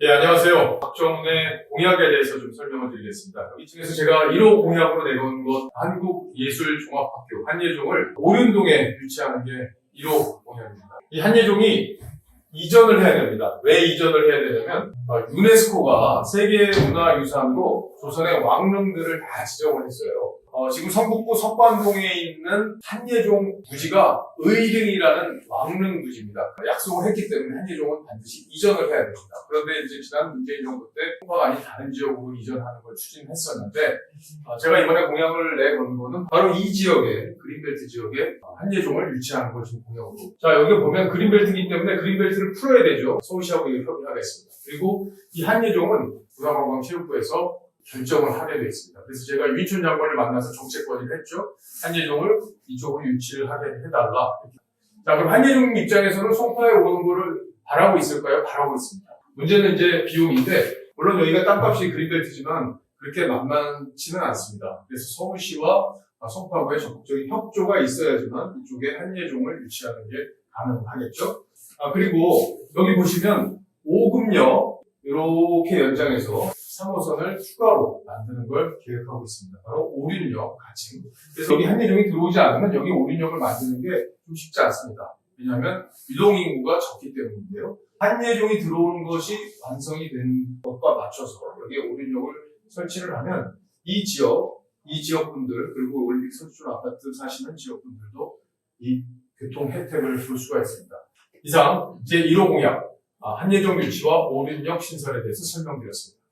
네, 안녕하세요. 박정훈의 공약에 대해서 좀 설명을 드리겠습니다. 이층에서 제가 1호 공약으로 내건 것 한국예술종합학교 한예종을 오륜동에 유치하는 게 1호 공약입니다. 이 한예종이 이전을 해야 됩니다. 왜 이전을 해야 되냐면 어, 유네스코가 세계문화유산으로 조선의 왕릉들을 다 지정을 했어요. 어, 지금 성북구 석관동에 있는 한예종 부지가 의릉이라는 왕릉 부지입니다. 약속을 했기 때문에 한예종은 반드시 이전을 해야 됩니다. 그런데 이제 지난 문재인 정부 때 통과가 아닌 다른 지역으로 이전하는 걸 추진했었는데 어, 제가 이번에 공약을 내건 거는 바로 이 지역에 그린벨트 지역에 어, 한예종을 유치하는 걸 지금 공약으로 자 여기 보면 그린벨트이기 때문에 그린벨트를 풀어야 되죠. 서울시하고 협의하겠습니다. 그리고 이 한예종은 문화관광체육부에서 결정을 하게 되어 있습니다. 그래서 제가 유인촌 장관을 만나서 정책 건의를 했죠. 한예종을 이쪽으로 유치를 하게 해달라. 자, 그럼 한예종 입장에서는 송파에 오는 거를 바라고 있을까요? 바라고 있습니다. 문제는 이제 비용인데, 물론 여기가 땅값이 그린벨트지만 그렇게 만만치는 않습니다. 그래서 서울시와 송파구의 적극적인 협조가 있어야지만 이쪽에 한예종을 유치하는 게 가능하겠죠. 아, 그리고 여기 보시면 오금역 이렇게 연장해서 3호선을 추가로 만드는 걸 계획하고 있습니다. 바로 오륜역 가칭. 그래서 여기 한예종이 들어오지 않으면 여기 오륜역을 만드는 게 좀 쉽지 않습니다. 왜냐하면 이동 인구가 적기 때문인데요. 한예종이 들어오는 것이 완성이 된 것과 맞춰서 여기에 오륜역을 설치를 하면 이 지역, 이 지역 분들 그리고 올림픽 서초촌 아파트 사시는 지역 분들도 이 교통 혜택을 볼 수가 있습니다. 이상 제 1호 공약 아, 한예종 유치와 오륜역 신설에 대해서 설명드렸습니다.